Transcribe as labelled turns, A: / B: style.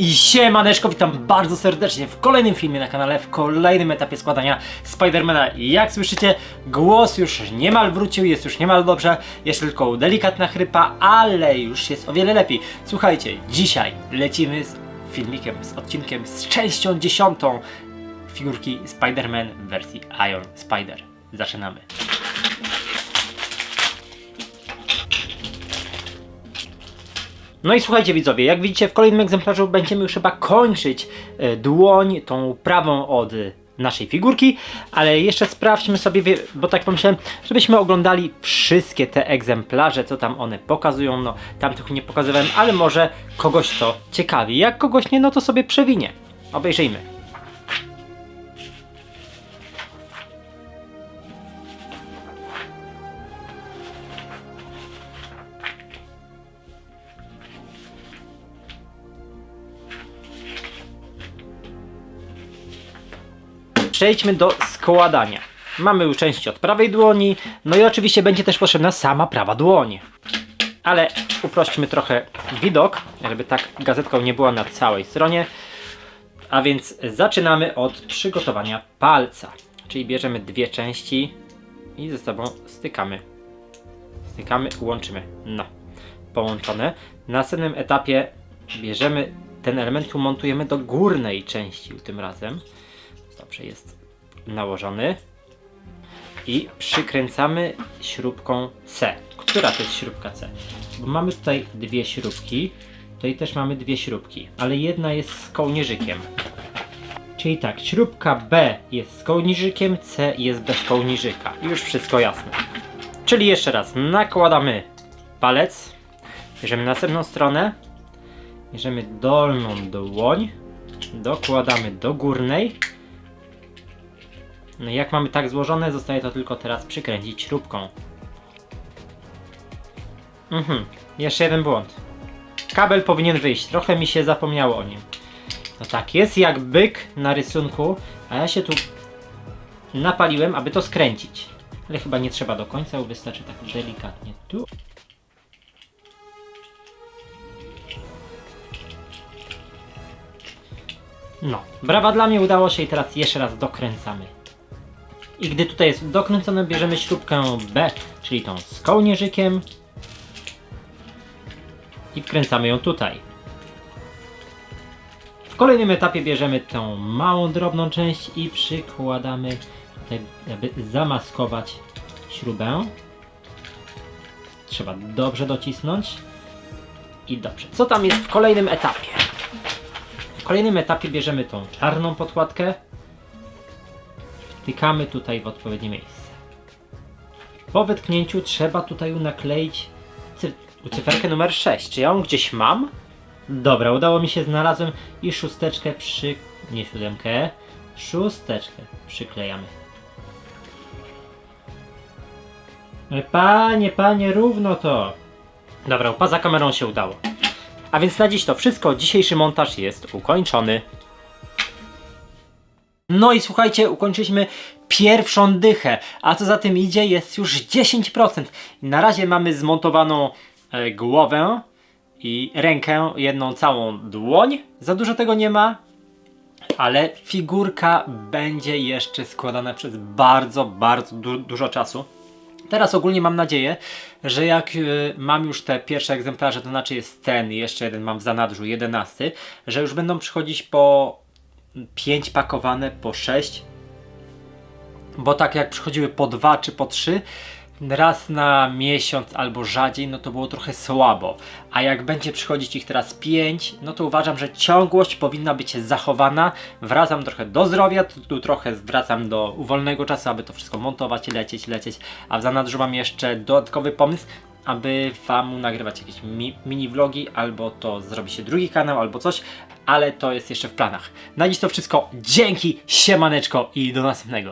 A: I siemaneczko, witam bardzo serdecznie w kolejnym filmie na kanale, w kolejnym etapie składania Spidermana. Jak słyszycie, głos już niemal wrócił, jest już niemal dobrze, jeszcze tylko delikatna chrypa, ale już jest o wiele lepiej. Słuchajcie, dzisiaj lecimy z filmikiem, z odcinkiem, z częścią dziesiątą figurki Spider-Man w wersji Iron Spider. Zaczynamy. No i słuchajcie widzowie, jak widzicie w kolejnym egzemplarzu będziemy już chyba kończyć e, dłoń, tą prawą od e, naszej figurki, ale jeszcze sprawdźmy sobie, bo tak pomyślałem, żebyśmy oglądali wszystkie te egzemplarze, co tam one pokazują, no tamtych nie pokazywałem, ale może kogoś to ciekawi, jak kogoś nie, no to sobie przewinie. Obejrzyjmy. Przejdźmy do składania. Mamy już części od prawej dłoni, no i oczywiście będzie też potrzebna sama prawa dłoń. Ale uprośćmy trochę widok, żeby tak gazetką nie była na całej stronie. A więc zaczynamy od przygotowania palca. Czyli bierzemy dwie części i ze sobą stykamy. Stykamy, łączymy. No, połączone. Na następnym etapie bierzemy ten element, tu montujemy do górnej części tym razem. Dobrze jest nałożony. I przykręcamy śrubką C. Która to jest śrubka C? Bo mamy tutaj dwie śrubki. Tutaj też mamy dwie śrubki, ale jedna jest z kołnierzykiem. Czyli tak, śrubka B jest z kołnierzykiem, C jest bez kołnierzyka. Już wszystko jasne. Czyli jeszcze raz, nakładamy palec, bierzemy następną stronę, bierzemy dolną dłoń, dokładamy do górnej, jak mamy tak złożone, zostaje to tylko teraz przykręcić śrubką. Mhm, jeszcze jeden błąd. Kabel powinien wyjść, trochę mi się zapomniało o nim. No tak, jest jak byk na rysunku, a ja się tu napaliłem, aby to skręcić. Ale chyba nie trzeba do końca, wystarczy tak delikatnie tu. No, brawa dla mnie, udało się i teraz jeszcze raz dokręcamy. I gdy tutaj jest dokręcone, bierzemy śrubkę B, czyli tą z kołnierzykiem i wkręcamy ją tutaj. W kolejnym etapie bierzemy tą małą, drobną część i przykładamy tutaj, aby zamaskować śrubę. Trzeba dobrze docisnąć. I dobrze. Co tam jest w kolejnym etapie? W kolejnym etapie bierzemy tą czarną podkładkę wtykamy tutaj w odpowiednie miejsce. Po wytknięciu trzeba tutaj nakleić cy cyferkę numer 6. Czy ja ją gdzieś mam? Dobra, udało mi się, znalazłem i szósteczkę przy... nie siódemkę, szósteczkę przyklejamy. Panie, panie, równo to. Dobra, poza kamerą się udało. A więc na dziś to wszystko. Dzisiejszy montaż jest ukończony. No i słuchajcie, ukończyliśmy pierwszą dychę, a co za tym idzie jest już 10%. Na razie mamy zmontowaną e, głowę i rękę, jedną całą dłoń. Za dużo tego nie ma, ale figurka będzie jeszcze składana przez bardzo, bardzo du dużo czasu. Teraz ogólnie mam nadzieję, że jak y, mam już te pierwsze egzemplarze, to znaczy jest ten jeszcze jeden mam w zanadrzu, jedenasty, że już będą przychodzić po 5 pakowane, po 6. Bo tak jak przychodziły po 2 czy po 3, raz na miesiąc albo rzadziej, no to było trochę słabo. A jak będzie przychodzić ich teraz 5, no to uważam, że ciągłość powinna być zachowana. Wracam trochę do zdrowia, tu, trochę wracam do wolnego czasu, aby to wszystko montować, lecieć, lecieć. A w zanadrzu mam jeszcze dodatkowy pomysł, aby wam nagrywać jakieś mi, mini vlogi, albo to zrobi się drugi kanał, albo coś, ale to jest jeszcze w planach. Na dziś to wszystko. Dzięki, siemaneczko i do następnego.